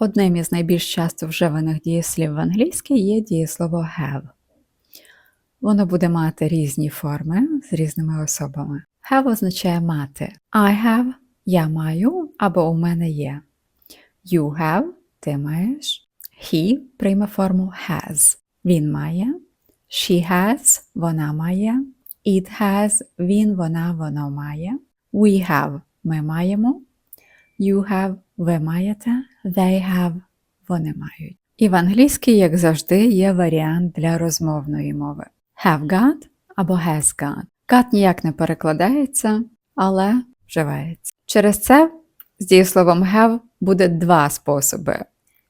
Одним із найбільш часто вживаних дієслів в англійській є дієслово have. Воно буде мати різні форми з різними особами. Have означає мати. I have я маю або у мене є. You have ти маєш. He прийме форму has. Він має. She has вона має. It has він, вона, воно має. We have ми маємо. You have ви маєте. They have вони мають. І в англійській, як завжди, є варіант для розмовної мови. Have got або has got. Got ніяк не перекладається, але вживається. Через це з дієсловом have буде два способи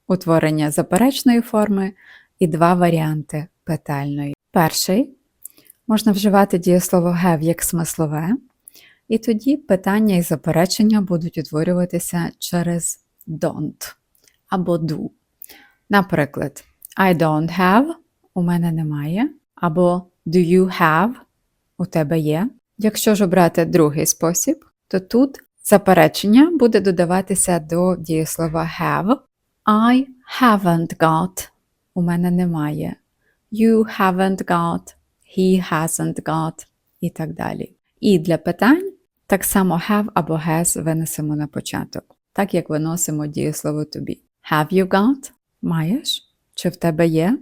утворення заперечної форми і два варіанти питальної. Перший можна вживати дієслово have як смислове, і тоді питання і заперечення будуть утворюватися через don't або do. Наприклад, I don't have у мене немає, або do you have у тебе є. Якщо ж обрати другий спосіб, то тут заперечення буде додаватися до дієслова have. I haven't got у мене немає. You haven't got, he hasn't got і так далі. І для питань так само have або has винесемо на початок, так як виносимо дієслово to be. Have you got? Маєш? Чи в тебе є?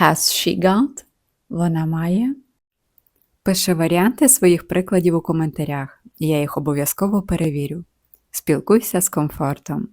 Has she got? Вона має. Пиши варіанти своїх прикладів у коментарях, я їх обов'язково перевірю. Спілкуйся з комфортом.